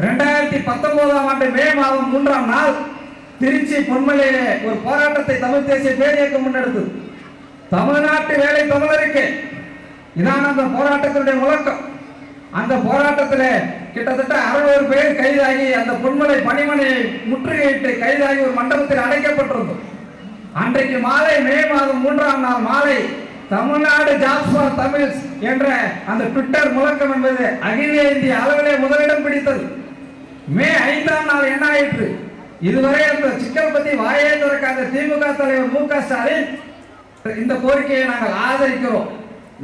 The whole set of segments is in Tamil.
ரெண்டாயிரத்தி பத்தொன்பதாம் ஆண்டு மே மாதம் மூன்றாம் நாள் திருச்சி பொன்மலையிலே ஒரு போராட்டத்தை தமிழ் தேசிய பேரியக்கம் முன்னெடுத்தது தமிழ்நாட்டு வேலை தமிழருக்கு. இதான் அந்த போராட்டத்தினுடைய முழக்கம். அந்த போராட்டத்தில் கிட்டத்தட்ட அறுநூறு பேர் கைதாகி அந்த பொன்மலை பணிமனையை முற்றுகையிட்டு கைதாகி ஒரு மண்டபத்தில் அடைக்கப்பட்டிருந்தோம். அன்றைக்கு மாலை மே மாதம் மூன்றாம் நாள் மாலை தமிழ்நாடு ஜாப்ஸ் ஃபார் என்ற அந்த ட்விட்டர் முழக்கம் என்பது அகில இந்திய அளவிலே முதலிடம் பிடித்தது. மே ஐந்தாம் நாள் என்ன ஆயிற்று? இதுவரை அந்த சிக்கல் பத்தி வாயே திறக்காத திமுக தலைவர் மு க ஸ்டாலின் இந்த கோரிக்கையை நாங்கள் ஆதரிக்கிறோம்.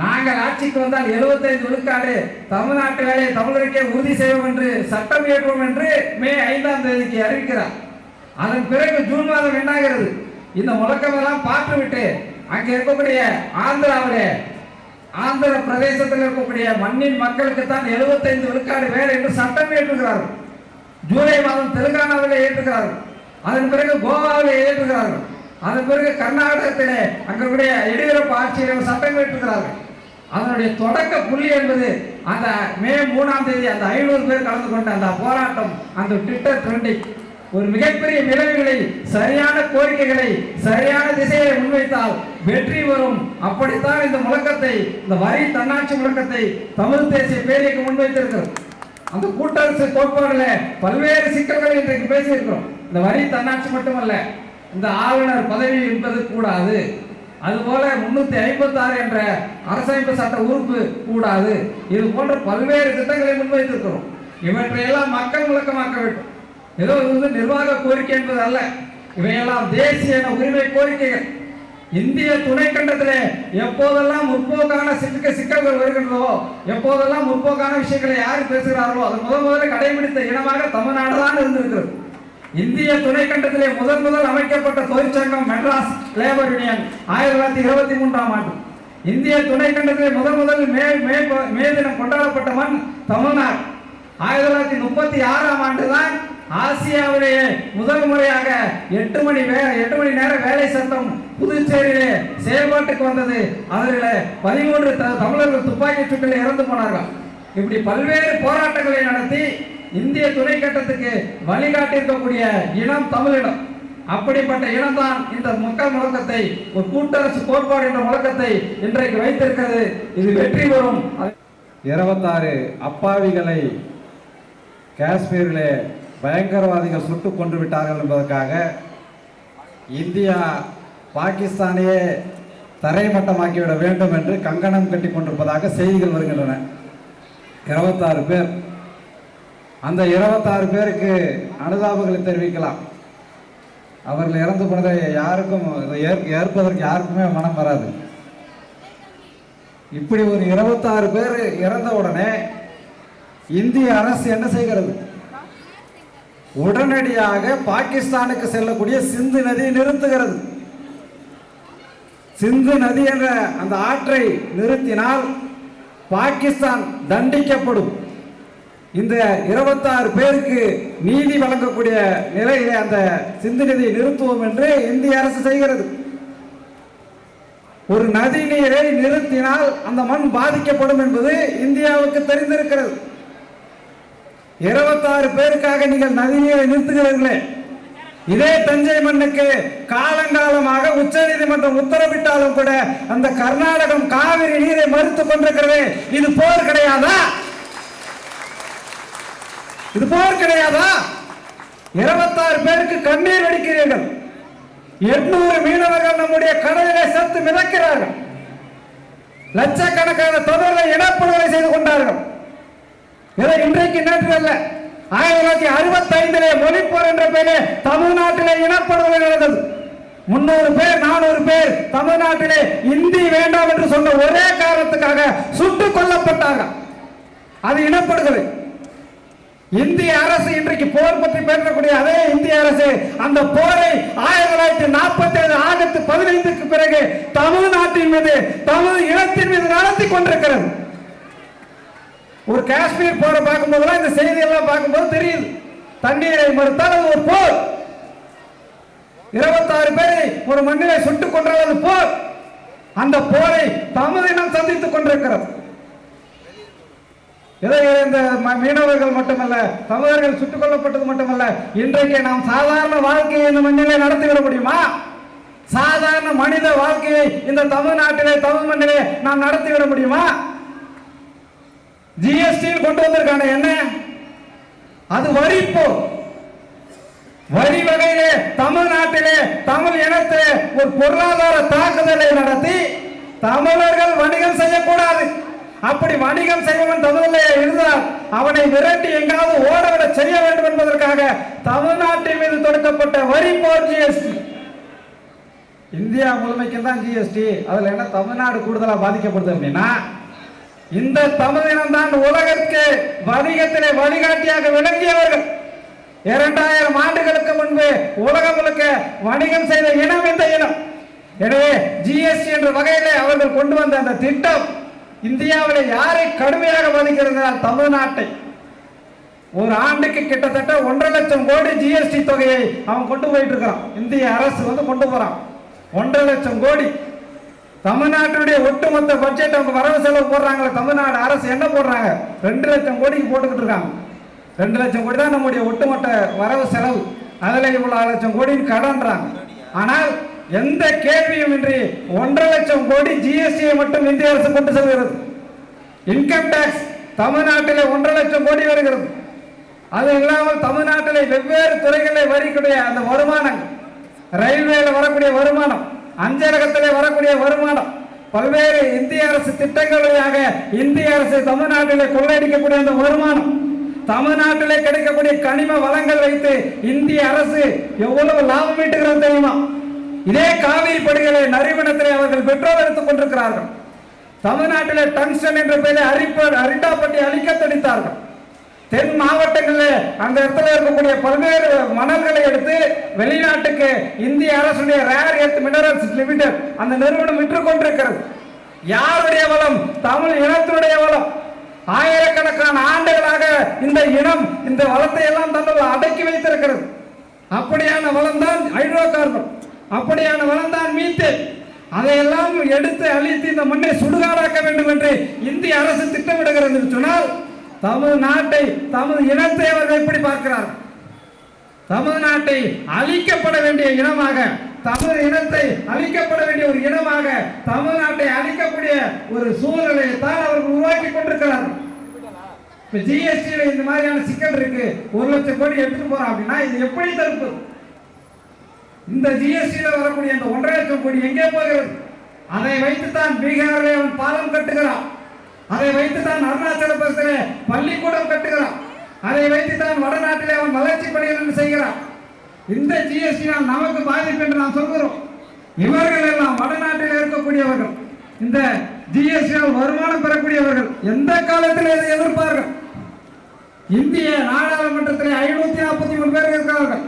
நாங்கள் ஆட்சிக்கு வந்தால் 75 விழுக்காடு தமிழ்நாட்டு வேலையை தமிழருக்கே உறுதி செய்வோம் என்று சட்டம் இயற்றுவோம் என்று மே ஐந்தாம் தேதிக்கு அறிவிக்கிறார். அதன் பிறகு ஜூன் மாதம் என்னாகிறது? இந்த முழக்கமெல்லாம் பார்த்துவிட்டு அங்கே இருக்கக்கூடிய ஆந்திராவிலே ஆந்திர பிரதேசத்தில் இருக்கக்கூடிய மண்ணின் மக்களுக்கு தான் 75 விழுக்காடு வேலை என்று சட்டம் ஏற்றுகிறார்கள் ஜூலை மாதம் தெலுங்கானாவில் ஏற்றுகிறார்கள். அதன் பிறகு கோவாவில் ஏற்றுகிறார்கள். அதன் பிறகு கர்நாடகத்திலே அங்கக்கூடிய எடியூரப்ப ஆட்சியில் சட்டம் ஏற்றுகிறார்கள். அதனுடைய தொடக்க புள்ளி என்பது அந்த மே மூணாம் தேதி அந்த ஐநூறு பேர் கலந்து கொண்ட அந்த போராட்டம் அந்த ட்விட்டர் ட்ரெண்டிங். ஒரு மிகப்பெரிய நிலைவுகளை சரியான கோரிக்கைகளை சரியான திசையை முன்வைத்தால் வெற்றி வரும். அப்படித்தான் இந்த முழக்கத்தை இந்த வரி தன்னாட்சி முழக்கத்தை தமிழ் தேசிய பேரியக்கம் முன்வைத்திருக்கிறது. அந்த கூட்டரசு கோட்பாடுல பல்வேறு சிக்கல்களை இன்றைக்கு பேசியிருக்கிறோம். இந்த வரி தன்னாட்சி மட்டுமல்ல இந்த ஆளுநர் பதவி என்பது கூடாது. அதுபோல முன்னூத்தி ஐம்பத்தி ஆறு என்ற அரசமைப்பு சட்ட உறுப்பு கூடாது. இது போன்ற பல்வேறு திட்டங்களை முன்வைத்திருக்கிறோம். இவற்றையெல்லாம் மக்கள் முழக்கமாக்க வேண்டும். ஏதோ இது வந்து நிர்வாக கோரிக்கை என்பது அல்ல. இவையெல்லாம் தேசிய உரிமை கோரிக்கைகள். இந்திய துணைக்கண்டத்திலே எப்போதெல்லாம் முற்போக்கான சிக்க சிக்கல்கள் வருகின்றதோ எப்போதெல்லாம் முற்போக்கான விஷயங்களை யார் பேசுகிறார்களோ அது முதல் முதலில் கடைபிடித்த இனமாக தமிழ்நாடு தான் இருந்திருக்கிறது. இந்திய துணைக்கண்டத்திலே முதன் முதல் அமைக்கப்பட்ட தொழிற்சங்கம் மெட்ராஸ் லேபர் யூனியன் ஆயிரத்தி தொள்ளாயிரத்தி இருபத்தி மூன்றாம் ஆண்டு. இந்திய துணைக்கண்டத்திலே முதன் முதல் மே மே மே தினம் கொண்டாடப்பட்ட மண் தமிழ்நாடு. ஆயிரத்தி தொள்ளாயிரத்தி முப்பத்தி ஆறாம் ஆண்டு தான் ஆசியாவிலேயே முதல் முறையாக எட்டு மணி வே எட்டு மணி நேர வேலை சட்டம் புதுச்சேரியிலே செயல்பாட்டுக்கு வந்தது. அதில் பதிமூன்று த- தமிழர்கள் துப்பாக்கி சூட்டில் இறந்து போனார்கள். இப்படி பல்வேறு போராட்டங்களை நடத்தி இந்திய துணை கட்டத்துக்கு வழிகாட்டியிருக்கக்கூடிய இனம் தமிழிடம். அப்படிப்பட்ட இனம்தான் இந்த மக்கள் முழக்கத்தை ஒரு கூட்டரசு கோட்பாடு என்ற முழக்கத்தை இன்றைக்கு வைத்திருக்கிறது. இது வெற்றி பெறும். இருபத்தாறு அப்பாவிகளை காஷ்மீரிலே பயங்கரவாதிகள் சுட்டு கொண்டு விட்டார்கள் என்பதற்காக இந்தியா பாகிஸ்தானையே தரைமட்டமாக்கிவிட வேண்டும் என்று கங்கணம் கட்டி கொண்டிருப்பதாக செய்திகள் வருகின்றன. இருபத்தாறு பேர். அந்த இருபத்தாறு பேருக்கு அனுதாபங்களை தெரிவிக்கலாம். அவர்கள் இறந்து போனதை யாருக்கும் இதை ஏற்- ஏற்பதற்கு யாருக்குமே மனம் வராது. இப்படி ஒரு இருபத்தாறு பேர் இறந்த உடனே இந்திய அரசு என்ன செய்கிறது? உடனடியாக பாகிஸ்தானுக்கு செல்லக்கூடிய சிந்து நதியை நிறுத்துகிறது. சிந்து நதி என்ற அந்த ஆற்றை நிறுத்தினால் பாகிஸ்தான் தண்டிக்கப்படும். இந்த இருபத்தாறு பேருக்கு நீதி வழங்கக்கூடிய நிலையிலே அந்த சிந்து நதியை நிறுத்துவோம் என்று இந்திய அரசு செய்கிறது. ஒரு நதி நீரை நிறுத்தினால் அந்த மண் பாதிக்கப்படும் என்பது இந்தியாவுக்கு தெரிந்திருக்கிறது. இருபத்தாறு பேருக்காக நீங்கள் நதியை நிறுத்துகிறீர்களே. இதே தஞ்சை மண்ணுக்கு காலங்காலமாக உச்ச நீதிமன்றம் உத்தரவிட்டாலும் கூட அந்த கர்நாடகம் காவிரி நீரை மறுத்துக் கொண்டிருக்கிறது இது போர் கிடையாதா? இது போர் கிடையாதா? இருபத்தாறு பேருக்கு கண்ணீர் அடிக்கிறீர்கள். எண்ணூறு மீனவர்கள் நம்முடைய கடலிலே செத்து மிதக்கிறார்கள். லட்சக்கணக்கான தொடர்களை இனப்படுகொலை செய்து கொண்டார்கள். இதை இன்றைக்கு நேற்று அல்ல ஆயிரத்தி தொள்ளாயிரத்தி அறுபத்தி ஐந்திலே மொழிப்போர் என்ற பெயரே தமிழ்நாட்டிலே இனப்படுகொலை நடந்தது. முன்னூறு பேர் நானூறு பேர் தமிழ்நாட்டிலே இந்தி வேண்டாம் என்று சொன்ன ஒரே காரணத்துக்காக சுட்டுக் கொல்லப்பட்டாங்க. அது இனப்படுகொலை. இந்திய அரசு இன்றைக்கு போர் பற்றி பேசக்கூடிய அதே இந்திய அரசு அந்த போரை ஆயிரத்தி தொள்ளாயிரத்தி நாற்பத்தி ஏழு ஆகஸ்ட் பதினைந்துக்கு பிறகு தமிழ்நாட்டின் மீது தமிழ் இனத்தின் மீது நடத்தி கொண்டிருக்கிறது. ஒரு காஷ்மீர் போரை பார்க்கும்போதெல்லாம் இந்த செய்தி எல்லாம் பார்க்கும்போது தெரியுது. தண்ணீரை மறுத்தால் அது ஒரு போர். இருபத்தாறு பேரை ஒரு மண்ணிலே சுட்டுக் கொன்றது அது போர். அந்த போரை தமிழினம் சந்தித்துக் கொண்டிருக்கிறது. இதை இந்த ம- மீனவர்கள் மட்டுமல்ல தமிழர்கள் சுட்டுக் கொல்லப்பட்டது மட்டுமல்ல இன்றைக்கு நாம் சாதாரண வாழ்க்கையை இந்த மண்ணிலே நடத்திவிட முடியுமா? சாதாரண மனித வாழ்க்கையை இந்த தமிழ்நாட்டிலே தமிழ் மண்ணிலே நாம் நடத்திவிட முடியுமா? ஜிஎஸ்டி கொண்டு வந்திருக்கான என்ன? அது வரிப்போ. வரி வகையிலே தமிழ்நாட்டிலே தமிழ் இனத்திலே ஒரு பொருளாதார தாக்குதலை நடத்தி தமிழர்கள் வணிகம் செய்யக்கூடாது. அப்படி வணிகம் செய்வன் தமிழிலே இருந்தால் அவனை விரட்டி எங்காவது ஓடவிட செய்ய வேண்டும் என்பதற்காக தமிழ்நாட்டின் மீது தொடுக்கப்பட்ட வரி போர் ஜிஎஸ்டி இந்தியா முழுமைக்கு தான் ஜிஎஸ்டி அதுல என்ன தமிழ்நாடு கூடுதலா பாதிக்கப்படுது அப்படின்னா இந்த தமிழினம் தான் உலகத்திற்கு வணிகத்திலே வழிகாட்டியாக விளங்கியவர்கள். இரண்டாயிரம் ஆண்டுகளுக்கு முன்பு உலகம் முழுக்க வணிகம் செய்த இனம் இந்த இனம். எனவே ஜிஎஸ்டி என்ற வகையிலே அவர்கள் கொண்டு வந்த அந்த திட்டம் இந்தியாவில் யாரை கடுமையாக பாதிக்கிறது தமிழ்நாட்டை. ஒரு ஆண்டுக்கு கிட்டத்தட்ட ஒன்றரை லட்சம் கோடி ஜிஎஸ்டி தொகையை அவன் கொண்டு போயிட்டு இருக்கிறான். இந்திய அரசு வந்து கொண்டு போறான். ஒன்றரை லட்சம் கோடி தமிழ்நாட்டுடைய ஒட்டுமொத்த பட்ஜெட் அவங்க வரவு செலவு போடுறாங்களே தமிழ்நாடு அரசு என்ன போடுறாங்க? ரெண்டு லட்சம் கோடிக்கு போட்டுக்கிட்டு இருக்காங்க. ரெண்டு லட்சம் கோடி தான் நம்முடைய ஒட்டுமொத்த வரவு செலவு. அதில் இவ்வளோ லட்சம் கோடின்னு கடன்றாங்க. ஆனால் எந்த கேள்வியும் இன்றி ஒன்றரை லட்சம் கோடி ஜிஎஸ்டியை மட்டும் இந்திய அரசு கொண்டு செல்கிறது. இன்கம் டேக்ஸ் தமிழ்நாட்டில் ஒன்றரை லட்சம் கோடி வருகிறது. அது இல்லாமல் தமிழ்நாட்டில் வெவ்வேறு துறைகளில் வரக்கூடிய அந்த வருமானம் ரயில்வேல வரக்கூடிய வருமானம் அஞ்சலகத்திலே வரக்கூடிய வருமானம். பல்வேறு இந்திய அரசு திட்டங்கள் வழியாக இந்திய அரசு தமிழ்நாட்டிலே கொள்ளையடிக்கக்கூடிய அந்த வருமானம். தமிழ்நாட்டிலே கிடைக்கக்கூடிய கனிம வளங்கள் வைத்து இந்திய அரசு எவ்வளவு லாபம் ஈட்டுகிறது தெரியுமா? இதே காவிரி படுகளை நறுமணத்திலே அவர்கள் பெட்ரோல் எடுத்துக் கொண்டிருக்கிறார்கள். தமிழ்நாட்டிலே டங்ஸ்டன் என்ற பெயரில் அரிப்ப அரிட்டாப்பட்டி அழிக்க துடித்தார்கள். தென் மாவட்டங்களில் அந்த இடத்துல இருக்கக்கூடிய பல்வேறு மணல்களை எடுத்து வெளிநாட்டுக்கு இந்திய அரசுடைய ரேர் எர்த் மினரல்ஸ் லிமிடெட் அந்த நிறுவனம் விற்று கொண்டிருக்கிறது. யாருடைய வளம்? தமிழ் இனத்தினுடைய வளம். ஆயிரக்கணக்கான ஆண்டுகளாக இந்த இனம் இந்த வளத்தை எல்லாம் தன்னுள் அடக்கி வைத்திருக்கிறது. அப்படியான வளம் தான் ஹைட்ரோ கார்பன் அப்படியான வளம் தான் மீத்தேன் அதையெல்லாம் எடுத்து அழித்து இந்த மண்ணை சுடுகாடாக்க வேண்டும் என்று இந்திய அரசு திட்டமிடுகிறது என்று தமது தமிழ்நாட்டை தமிழ் இனத்தை அவர்கள் எப்படி பார்க்கிறார்கள்? தமிழ்நாட்டை அழிக்கப்பட வேண்டிய இனமாக தமிழ் இனத்தை அழிக்கப்பட வேண்டிய ஒரு இனமாக தமிழ்நாட்டை அழிக்கக்கூடிய ஒரு சூழ்நிலையை தான் அவர்கள் உருவாக்கி கொண்டிருக்கிறார்கள். இப்ப ஜிஎஸ்டியில இந்த மாதிரியான சிக்கல் இருக்கு. ஒரு லட்சம் கோடி எடுத்துட்டு போறோம் அப்படின்னா இது எப்படி தடுப்பு இந்த ஜிஎஸ்டியில வரக்கூடிய இந்த ஒன்றரை லட்சம் கோடி எங்கே போகிறது? அதை வைத்துத்தான் பீகாரில் அவன் பாலம் கட்டுகிறான். அதை வைத்துத்தான் அருணாச்சல பிரதேசத்திலே பள்ளிக்கூடம் கட்டுகிறான். அதை வைத்துத்தான் வடநாட்டிலே அவன் வளர்ச்சி பணிகள் செய்கிறான். இந்த ஜிஎஸ்டியால் நமக்கு பாதிப்பு என்று நாம் சொல்கிறோம். இவர்கள் எல்லாம் வடநாட்டில் இருக்கக்கூடியவர்கள். இந்த ஜிஎஸ்டியால் வருமானம் பெறக்கூடியவர்கள். எந்த காலத்தில் இதை எதிர்ப்பார்கள்? இந்திய நாடாளுமன்றத்தில் ஐநூத்தி நாற்பத்தி மூணு பேர் இருக்கிறார்கள்.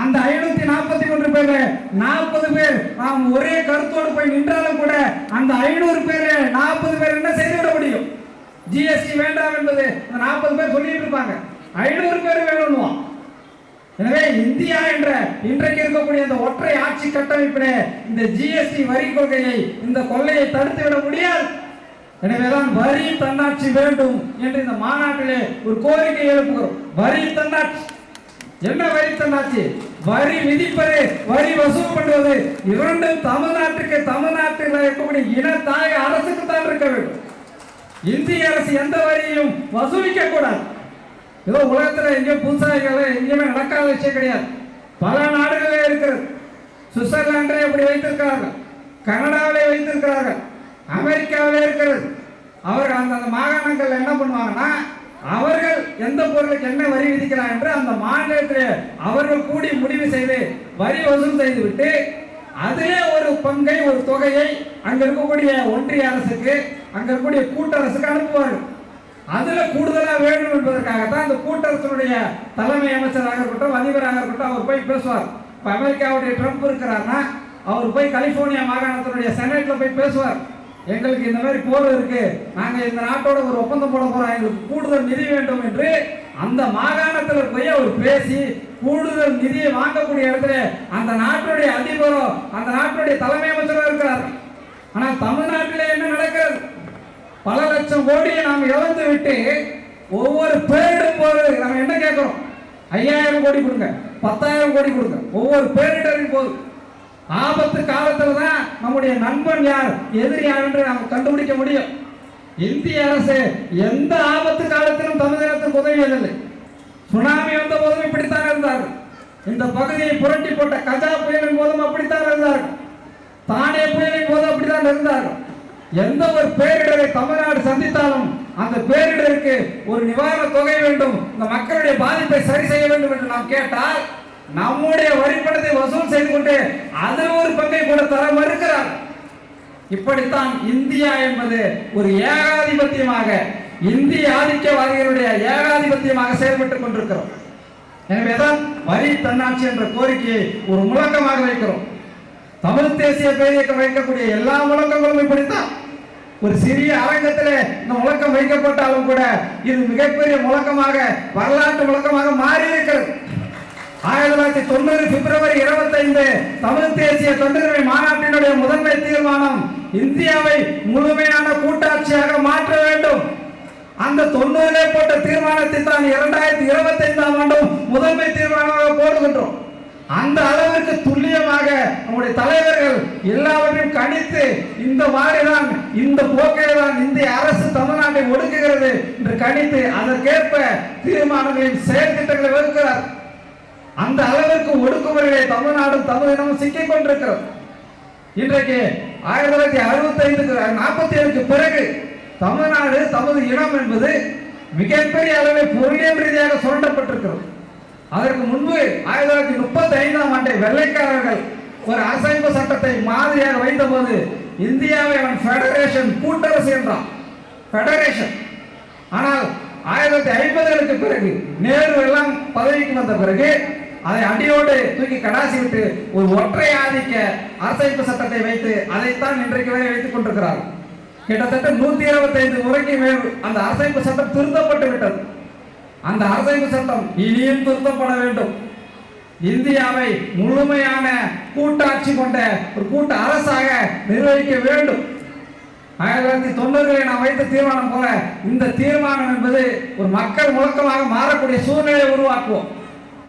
அந்த ஐநூத்தி நாற்பத்தி ஒன்று பேரு நாற்பது பேர் நாம் ஒரே கருத்தோடு போய் நின்றாலும் கூட அந்த ஐநூறு பேரு நாற்பது பேர் என்ன செய்துவிட முடியும்? ஜிஎஸ்டி வேண்டாம் என்பது அந்த நாற்பது பேர் சொல்லிட்டு இருப்பாங்க. ஐநூறு பேர் வேணும்னுவான் எனவே இந்தியா என்ற இன்றைக்கு இருக்கக்கூடிய அந்த ஒற்றை ஆட்சி கட்டமைப்பிலே இந்த ஜிஎஸ்டி வரி கொள்கையை இந்த கொள்ளையை தடுத்து விட முடியாது. எனவேதான் வரி தன்னாட்சி வேண்டும் என்று இந்த மாநாட்டிலே ஒரு கோரிக்கை எழுப்புகிறோம். வரி தன்னாட்சி. என்ன வரி தன்னாட்சி வரி விதிப்பது வரி வசூல் பண்ணுவது இரண்டும் தமிழ்நாட்டுக்கு தமிழ்நாட்டில் இருக்கக்கூடிய இன தாய அரசுக்கு தான் இருக்க வேண்டும். இந்திய அரசு எந்த வரியையும் வசூலிக்க கூடாது. ஏதோ உலகத்தில் எங்கேயும் புதுசாக எங்கேயுமே நடக்காத விஷயம் கிடையாது. பல நாடுகளே இருக்கிறது. சுவிட்சர்லாண்டிலே இப்படி வைத்திருக்கிறார்கள். கனடாவிலே வைத்திருக்கிறார்கள். அமெரிக்காவிலே இருக்கிறது. அவர்கள் அந்தந்த அந்த மாகாணங்கள் என்ன பண்ணுவாங்கன்னா அவர்கள் எந்த பொருளுக்கு என்ன வரி விதிக்கிறார் என்று அந்த மாநிலத்திலே அவர்கள் கூடி முடிவு செய்து வரி வசூல் செய்துவிட்டு அதிலே ஒரு பங்கை ஒரு தொகையை அங்க இருக்கக்கூடிய ஒன்றிய அரசுக்கு அங்க இருக்கக்கூடிய கூட்டரசுக்கு அனுப்புவார்கள். அதுல கூடுதலா வேணும் என்பதற்காகத்தான் அந்த கூட்டரசனுடைய தலைமை அமைச்சராக இருக்கட்டும் அதிபராக இருக்கட்டும் அவர் போய் பேசுவார். இப்ப அமெரிக்காவுடைய ட்ரம்ப் இருக்கிறார்னா அவர் போய் கலிபோர்னியா மாகாணத்தினுடைய செனட்ல போய் பேசுவார். எங்களுக்கு இந்த மாதிரி போர் இருக்கு. நாங்க இந்த நாட்டோட ஒரு ஒப்பந்தம் போட போறோம். எங்களுக்கு கூடுதல் நிதி வேண்டும் என்று அந்த மாகாணத்தில் போய் அவர் பேசி கூடுதல் நிதியை வாங்கக்கூடிய இடத்துல அந்த நாட்டுடைய அதிபரோ அந்த நாட்டுடைய தலைமை அமைச்சரோ இருக்கிறார் ஆனால் தமிழ்நாட்டில் என்ன நடக்கிறது? பல லட்சம் கோடியை நாம் இழந்து விட்டு ஒவ்வொரு பேரிடும் போது நம்ம என்ன கேட்கிறோம்? ஐயாயிரம் கோடி கொடுங்க. பத்தாயிரம் கோடி கொடுங்க. ஒவ்வொரு பேரிடரின் போது. ஆபத்து காலத்துல தான் நம்முடைய நண்பன் யார் எதிரி யார் என்று நாம் கண்டுபிடிக்க முடியும். இந்திய அரசு எந்த ஆபத்து காலத்திலும் தமிழகத்துக்கு உதவியதில்லை. சுனாமி வந்த போதும் இப்படித்தான் இருந்தார்கள். இந்த பகுதியை புரட்டி போட்ட கஜா புயலின் போதும் அப்படித்தான் இருந்தார்கள். தானே புயலின் போதும் அப்படித்தான் இருந்தார்கள். எந்த ஒரு பேரிடரை தமிழ்நாடு சந்தித்தாலும் அந்த பேரிடருக்கு ஒரு நிவாரண தொகை வேண்டும். இந்த மக்களுடைய பாதிப்பை சரி செய்ய வேண்டும் என்று நாம் கேட்டால் நம்முடைய வரிப்பணத்தை வசூல் செய்து கொண்டு அதில் ஒரு பங்கை கூட தர மறுக்கிறார். இப்படித்தான் இந்தியா என்பது ஒரு ஏகாதிபத்தியமாக இந்திய ஆதிக்கவாதிகளுடைய ஏகாதிபத்தியமாக செயல்பட்டுக் கொண்டிருக்கிறோம். எனவேதான் வரி தன்னாட்சி என்ற கோரிக்கையை ஒரு முழக்கமாக வைக்கிறோம். தமிழ் தேசிய பேரியக்கம் வைக்கக்கூடிய எல்லா முழக்கங்களும் இப்படித்தான். ஒரு சிறிய அரங்கத்தில் இந்த முழக்கம் வைக்கப்பட்டாலும் கூட இது மிகப்பெரிய முழக்கமாக வரலாற்று முழக்கமாக மாறி இருக்கிறது. ஆயிரத்தி தொள்ளாயிரத்தி தொண்ணூறு பிப்ரவரி இருபத்தைந்து தமிழ் தேசிய தொண்டர்மை மாநாட்டினுடைய முதன்மை தீர்மானம் இந்தியாவை முழுமையான கூட்டாட்சியாக மாற்ற வேண்டும். அந்த தொண்ணூறிலே போட்ட தீர்மானத்தை தான் இரண்டாயிரத்தி இருபத்தி ஐந்தாம் ஆண்டும் முதன்மை தீர்மானமாக போடுகின்றோம். அந்த அளவிற்கு துல்லியமாக நம்முடைய தலைவர்கள் எல்லாவற்றையும் கணித்து இந்த மாதிரிதான் இந்த போக்கை தான் இந்திய அரசு தமிழ்நாட்டை ஒடுக்குகிறது என்று கணித்து அதற்கேற்ப தீர்மானங்களின் செயல் திட்டங்களை வகுக்கிறார். அந்த அளவிற்கு ஒடுக்குமுறைகளை தமிழ்நாடும் தமிழினமும் சிக்கிக் கொண்டிருக்கிறது இன்றைக்கு ஆயிரத்தி தொள்ளாயிரத்தி அறுபத்தி ஐந்துக்கு நாற்பத்தி ஏழுக்கு பிறகு தமிழ்நாடு தமது இனம் என்பது மிகப்பெரிய அளவில் பொருளியல் ரீதியாக சுரண்டப்பட்டிருக்கிறது. அதற்கு முன்பு ஆயிரத்தி தொள்ளாயிரத்தி முப்பத்தி ஐந்தாம் ஆண்டை வெள்ளைக்காரர்கள் ஒரு அசைவு சட்டத்தை மாதிரியாக வைத்தபோது இந்தியாவை அவன் ஃபெடரேஷன் கூட்டரசு என்றான். ஃபெடரேஷன் ஆனால் ஆயிரத்தி தொள்ளாயிரத்தி ஐம்பதுகளுக்கு பிறகு நேரு எல்லாம் பதவிக்கு வந்த பிறகு அதை அடியோடு தூக்கி கடாசி விட்டு ஒரு ஒற்றை ஆதிக்க அரசமைப்பு சட்டத்தை வைத்து அதைத்தான் இன்றைக்கு வரை வைத்துக் கொண்டிருக்கிறார். கிட்டத்தட்ட நூத்தி இருபத்தைந்து முறைக்கு மேல் அந்த அரசமைப்பு சட்டம் திருத்தப்பட்டு விட்டது. அந்த அரசமைப்பு சட்டம் இனியும் திருத்தப்பட வேண்டும். இந்தியாவை முழுமையான கூட்டாட்சி கொண்ட ஒரு கூட்ட அரசாக நிர்வகிக்க வேண்டும். ஆயிரத்தி தொள்ளாயிரத்தி தொண்ணூறுகளை நாம் வைத்த தீர்மானம் போல இந்த தீர்மானம் என்பது ஒரு மக்கள் முழக்கமாக மாறக்கூடிய சூழ்நிலையை உருவாக்குவோம்.